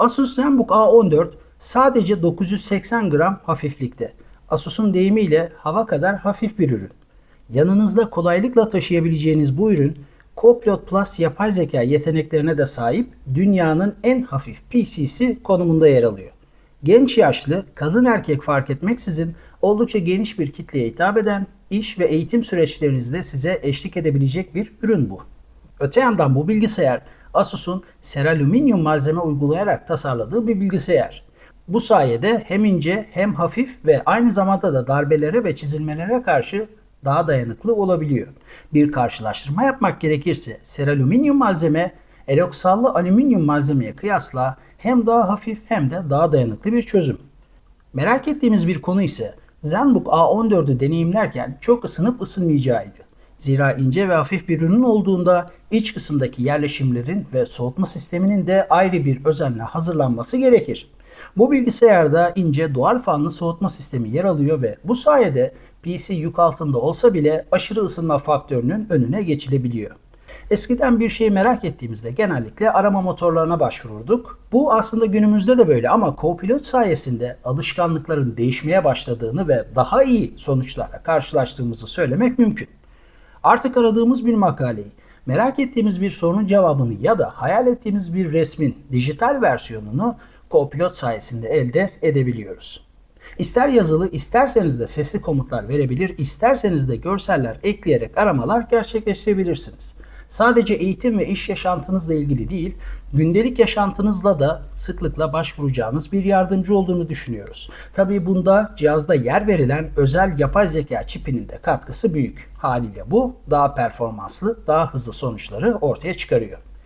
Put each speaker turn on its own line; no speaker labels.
Asus ZenBook A14 sadece 980 gram hafiflikte. Asus'un deyimiyle hava kadar hafif bir ürün. Yanınızda kolaylıkla taşıyabileceğiniz bu ürün Copilot Plus yapay zeka yeteneklerine de sahip dünyanın en hafif PC'si konumunda yer alıyor. Genç yaşlı, kadın erkek fark etmeksizin oldukça geniş bir kitleye hitap eden, iş ve eğitim süreçlerinizde size eşlik edebilecek bir ürün bu. Öte yandan bu bilgisayar Asus'un seralüminyum malzeme uygulayarak tasarladığı bir bilgisayar. Bu sayede hem ince hem hafif ve aynı zamanda da darbelere ve çizilmelere karşı daha dayanıklı olabiliyor. Bir karşılaştırma yapmak gerekirse seralüminyum malzeme eloksallı alüminyum malzemeye kıyasla hem daha hafif hem de daha dayanıklı bir çözüm. Merak ettiğimiz bir konu ise ZenBook A14'ü deneyimlerken çok ısınıp ısınmayacağıydı. Zira ince ve hafif bir ürün olduğunda iç kısımdaki yerleşimlerin ve soğutma sisteminin de ayrı bir özenle hazırlanması gerekir. Bu bilgisayarda ince dual fanlı soğutma sistemi yer alıyor ve bu sayede PC yük altında olsa bile aşırı ısınma faktörünün önüne geçilebiliyor. Eskiden bir şeyi merak ettiğimizde genellikle arama motorlarına başvururduk. Bu aslında günümüzde de böyle ama Copilot sayesinde alışkanlıkların değişmeye başladığını ve daha iyi sonuçlarla karşılaştığımızı söylemek mümkün. Artık aradığımız bir makaleyi, merak ettiğimiz bir sorunun cevabını ya da hayal ettiğimiz bir resmin dijital versiyonunu Copilot sayesinde elde edebiliyoruz. İster yazılı, isterseniz de sesli komutlar verebilir, isterseniz de görseller ekleyerek aramalar gerçekleştirebilirsiniz. Sadece eğitim ve iş yaşantınızla ilgili değil, gündelik yaşantınızla da sıklıkla başvuracağınız bir yardımcı olduğunu düşünüyoruz. Tabii bunda cihazda yer verilen özel yapay zeka çipinin de katkısı büyük. Haliyle bu daha performanslı, daha hızlı sonuçları ortaya çıkarıyor.